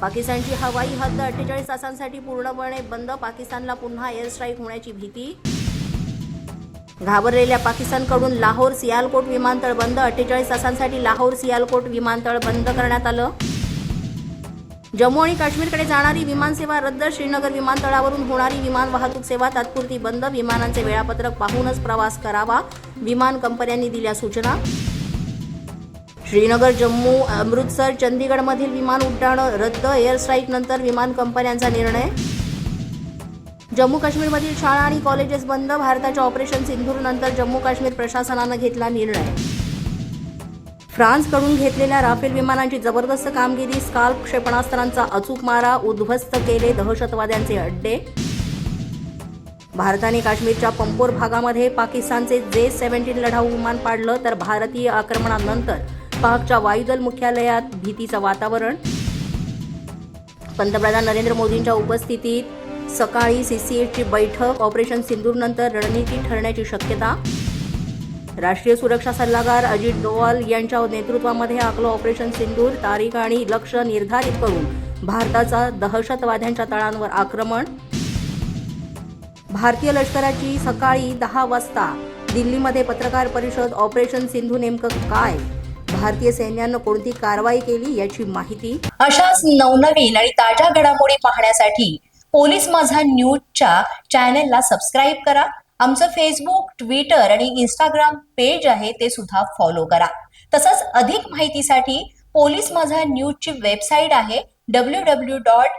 पाकिस्तानची हवाई हद्द अठ्ठेचाळीस तासांसाठी पूर्णपणे बंद पाकिस्तानला पुन्हा एअर स्ट्राईक होण्याची भीती. घाबरलेल्या पाकिस्तानकडून लाहोर सियालकोट विमानतळ बंद अठ्ठेचाळीस तासांसाठी लाहोर सियालकोट विमानतळ बंद करण्यात आलं. जम्मू आणि काश्मीरकडे जाणारी विमानसेवा रद्द श्रीनगर विमानतळावरून होणारी विमान वाहतूक सेवा तात्पुरती बंद विमानांचे वेळापत्रक पाहूनच प्रवास करावा विमान कंपन्यांनी दिल्या सूचना. श्रीनगर जम्मू अमृतसर चंदीगडमधील विमान उड्डाणं रद्द एअर स्ट्राईक नंतर विमान कंपन्यांचा निर्णय. जम्मू काश्मीरमधील शाळा आणि कॉलेजेस बंद भारताच्या ऑपरेशन सिंधूर नंतर जम्मू काश्मीर प्रशासनानं घेतला निर्णय. फ्रान्सकडून घेतलेल्या राफेल विमानांची जबरदस्त कामगिरी स्काल्प क्षेपणास्त्रांचा अचूक मारा उद्ध्वस्त केले दहशतवाद्यांचे अड्डे. भारताने काश्मीरच्या पंपोर भागामध्ये पाकिस्तानचे जे सेव्हन्टीन लढाऊ विमान पाडलं तर भारतीय आक्रमणानंतर पाकच्या वायुदल मुख्यालयात भीतीचं वातावरण. पंतप्रधान नरेंद्र मोदींच्या उपस्थितीत सकाळी सीसीएची बैठक ऑपरेशन सिंदूरनंतर रणनीती ठरण्याची शक्यता. राष्ट्रीय सुरक्षा सल्लागार अजित डोवाल यांच्या नेतृत्वामध्ये आकलं ऑपरेशन सिंदूर तारीख आणि लक्ष निर्धारित करून भारताचा दहशतवाद्यांच्या तळांवर आक्रमण. भारतीय लष्कराची सकाळी दहा वाजता दिल्लीमध्ये पत्रकार परिषद ऑपरेशन सिंधू नेमकं काय? भारतीय सैन्यानं कोणती कारवाई केली याची माहिती अशाच नवनवीन आणि ताज्या घडामोडी पाहण्यासाठी पोलीस माझा न्यूजच्या चॅनेलला सबस्क्राईब करा. आमचं फेसबुक ट्विटर आणि इंस्टाग्राम पेज आहे ते सुद्धा फॉलो करा. तसंच अधिक माहितीसाठी पोलीस माझा न्यूजची वेबसाईट आहे डब्ल्यू डब्ल्यू डॉट